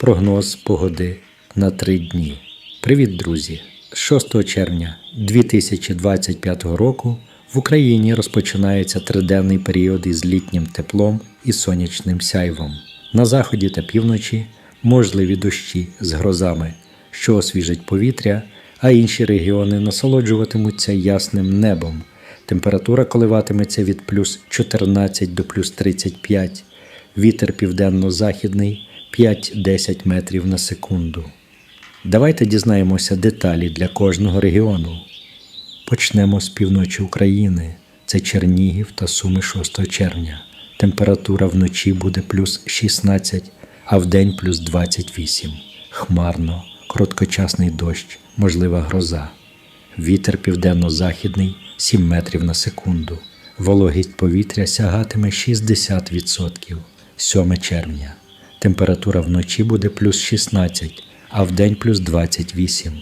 Прогноз погоди на три дні. Привіт, друзі! З 6 червня 2025 року в Україні розпочинається триденний період із літнім теплом і сонячним сяйвом. На заході та півночі можливі дощі з грозами, що освіжать повітря, а інші регіони насолоджуватимуться ясним небом. Температура коливатиметься від плюс 14 до плюс 35, вітер південно-західний 5-10 метрів на секунду. Давайте дізнаємося деталі для кожного регіону. Почнемо з півночі України. Це Чернігів та Суми 6 червня. Температура вночі буде плюс 16, а вдень плюс 28. Хмарно, короткочасний дощ, можлива гроза. Вітер південно-західний 7 метрів на секунду. Вологість повітря сягатиме 60%. 7 червня. Температура вночі буде плюс 16, а вдень плюс 28.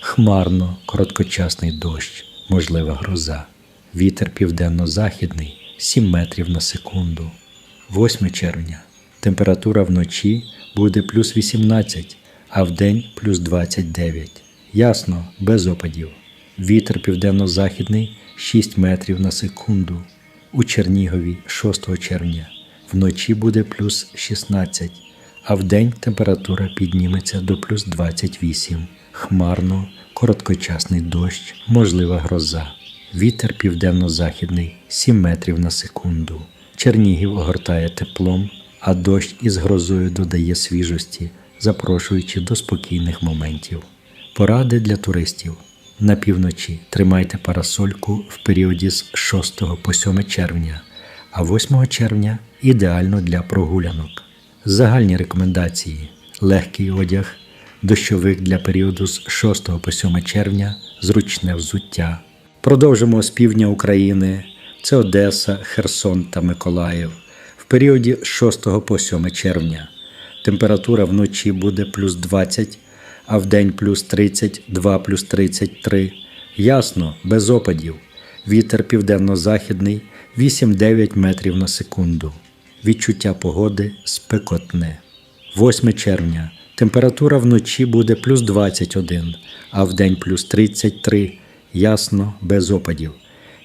Хмарно, короткочасний дощ, можлива гроза. Вітер південно-західний 7 метрів на секунду. 8 червня. Температура вночі буде плюс 18, а вдень плюс 29. Ясно, без опадів. Вітер південно-західний 6 метрів на секунду. У Чернігові 6 червня. Вночі буде плюс 16, а вдень температура підніметься до плюс 28. Хмарно, короткочасний дощ, можлива гроза. Вітер південно-західний 7 метрів на секунду. Чернігів огортає теплом, а дощ із грозою додає свіжості, запрошуючи до спокійних моментів. Поради для туристів. На півночі тримайте парасольку в періоді з 6 по 7 червня, а 8 червня ідеально для прогулянок. Загальні рекомендації: легкий одяг, дощовик для періоду з 6 по 7 червня, зручне взуття. Продовжимо з півдня України. Це Одеса, Херсон та Миколаїв. В періоді з 6 по 7 червня. Температура вночі буде плюс 20, а вдень плюс 32 плюс 33. Ясно, без опадів. Вітер південно-західний 8-9 метрів на секунду. Відчуття погоди спекотне. 8 червня. Температура вночі буде плюс 21, а вдень плюс 33. Ясно, без опадів.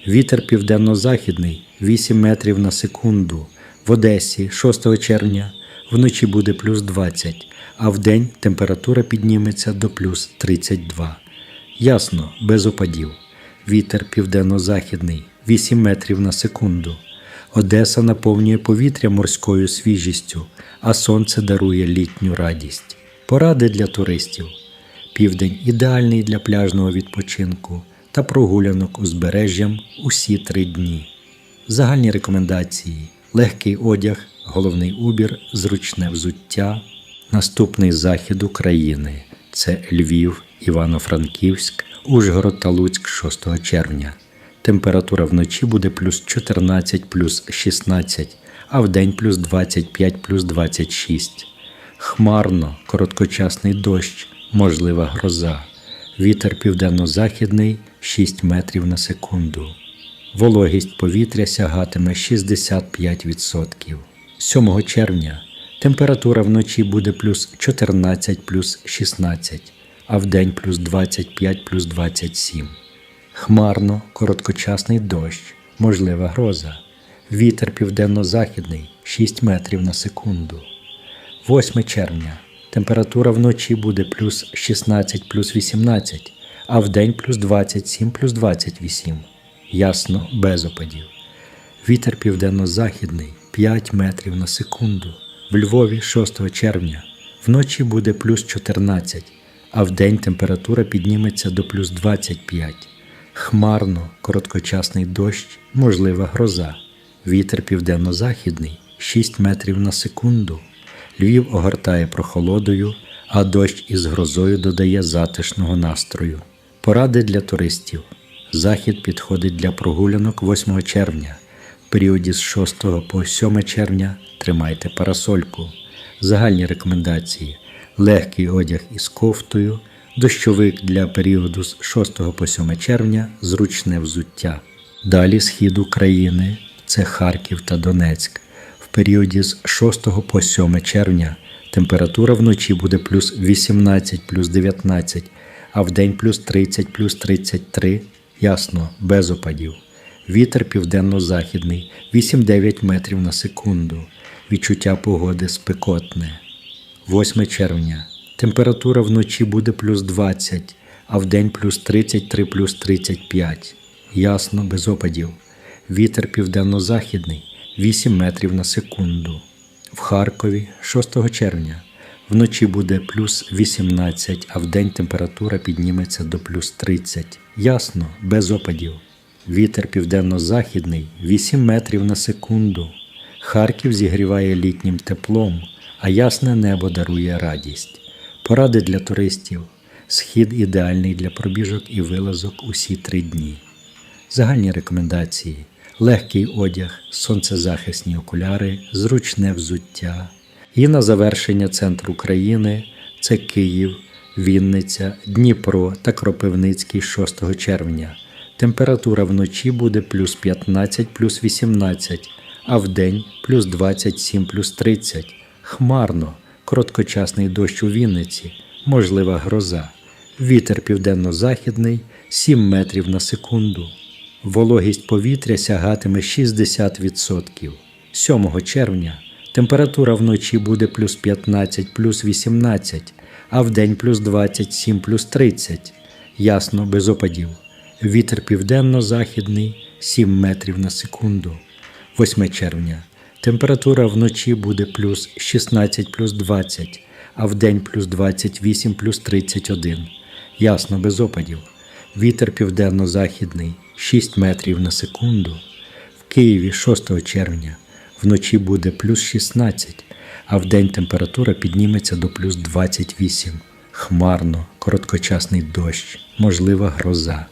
Вітер південно-західний 8 метрів на секунду. В Одесі 6 червня вночі буде плюс 20, а вдень температура підніметься до плюс 32. Ясно, без опадів. Вітер південно-західний 8 метрів на секунду. Одеса наповнює повітря морською свіжістю, а сонце дарує літню радість. Поради для туристів. Південь ідеальний для пляжного відпочинку та прогулянок узбережжям усі три дні. Загальні рекомендації: легкий одяг, головний убір, зручне взуття. Наступний захід України це Львів, Івано-Франківськ, Ужгород та Луцьк 6 червня. Температура вночі буде плюс 14 плюс 16, а вдень плюс 25 плюс 26. Хмарно, короткочасний дощ, можлива гроза. Вітер південно-західний 6 метрів на секунду. Вологість повітря сягатиме 65%. 7 червня температура вночі буде плюс 14 плюс 16, а вдень плюс 25 плюс 27. Хмарно, короткочасний дощ, можлива гроза. Вітер південно-західний 6 метрів на секунду. 8 червня. Температура вночі буде плюс 16 плюс 18, а вдень плюс 27 плюс 28. Ясно, без опадів. Вітер південно-західний 5 метрів на секунду. В Львові 6 червня. Вночі буде плюс 14, а вдень температура підніметься до плюс 25. Хмарно, короткочасний дощ, можлива гроза. Вітер південно-західний 6 метрів на секунду. Львів огортає прохолодою, а дощ із грозою додає затишного настрою. Поради для туристів. Захід підходить для прогулянок 8 червня. В періоді з 6 по 7 червня тримайте парасольку. Загальні рекомендації: легкий одяг із кофтою, дощовик для періоду з 6 по 7 червня, зручне взуття. Далі схід України це Харків та Донецьк. В періоді з 6 по 7 червня Температура вночі буде плюс 18, плюс 19, а вдень плюс 30, плюс 33. Ясно, без опадів. Вітер південно-західний 8-9 метрів на секунду. Відчуття погоди спекотне. 8 червня. Температура вночі буде плюс 20, а вдень плюс 33 плюс 35. Ясно, без опадів. Вітер південно-західний 8 метрів на секунду. В Харкові 6 червня. Вночі буде плюс 18, а вдень температура підніметься до плюс 30. Ясно, без опадів. Вітер південно-західний 8 метрів на секунду. Харків зігріває літнім теплом, а ясне небо дарує радість. Поради для туристів. Схід ідеальний для пробіжок і вилазок усі три дні. Загальні рекомендації: легкий одяг, сонцезахисні окуляри, зручне взуття. І на завершення центр України це Київ, Вінниця, Дніпро та Кропивницький 6 червня. Температура вночі буде плюс 15, плюс 18, а вдень плюс 27, плюс 30. Хмарно, короткочасний дощ у Вінниці, можлива гроза. Вітер південно-західний 7 метрів на секунду. Вологість повітря сягатиме 60%. 7 червня температура вночі буде плюс 15, плюс 18, а вдень плюс 27, плюс 30. Ясно, без опадів. Вітер південно-західний 7 метрів на секунду. 8 червня. Температура вночі буде плюс 16 плюс 20, а вдень плюс 28 плюс 31. Ясно, без опадів. Вітер південно-західний 6 метрів на секунду. В Києві 6 червня. Вночі буде плюс 16, а вдень температура підніметься до плюс 28. Хмарно, короткочасний дощ, можлива гроза.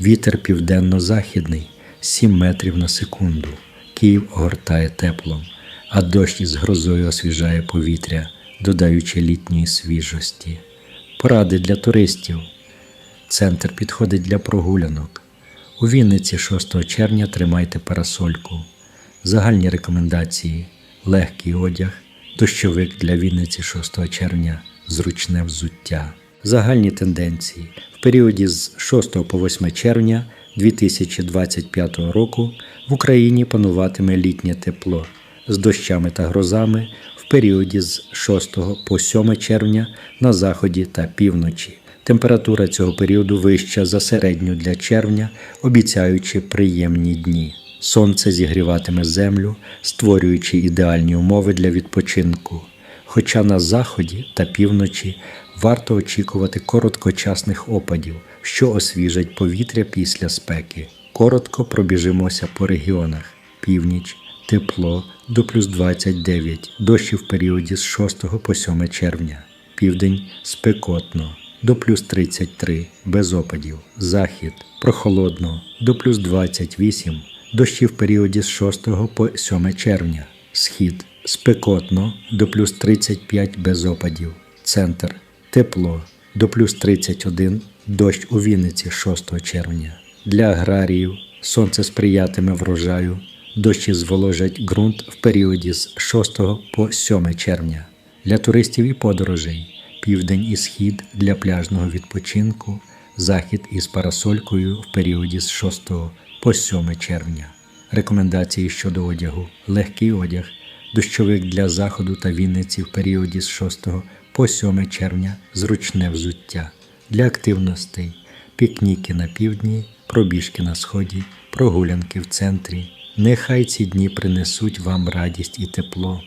Вітер південно-західний 7 метрів на секунду. Київ огортає теплом, а дощ із грозою освіжає повітря, додаючи літньої свіжості. Поради для туристів. Центр підходить для прогулянок. У Вінниці 6 червня тримайте парасольку. Загальні рекомендації: легкий одяг, дощовик для Вінниці 6 червня, зручне взуття. Загальні тенденції в періоді з 6 по 8 червня 2025 року в Україні пануватиме літнє тепло з дощами та грозами в періоді з 6 по 7 червня на заході та півночі. Температура цього періоду вища за середню для червня, обіцяючи приємні дні. Сонце зігріватиме землю, створюючи ідеальні умови для відпочинку. Хоча на заході та півночі варто очікувати короткочасних опадів, що освіжать повітря після спеки. Коротко пробіжимося по регіонах: північ, тепло до плюс 29, дощі в періоді з 6 по 7 червня, південь спекотно до плюс 33, без опадів, захід прохолодно до плюс 28, дощі в періоді з 6 по 7 червня, схід спекотно до плюс 35 без опадів, центр тепло до плюс 31, дощ у Вінниці 6 червня. Для аграріїв сонце сприятиме врожаю, дощі зволожать ґрунт в періоді з 6 по 7 червня. Для туристів і подорожей південь і схід для пляжного відпочинку, захід із парасолькою в періоді з 6 по 7 червня. Рекомендації щодо одягу: легкий одяг, дощовик для заходу та Вінниці в періоді з 6 по 7 червня, зручне взуття для активностей, пікніки на півдні, пробіжки на сході, прогулянки в центрі. Нехай ці дні принесуть вам радість і тепло.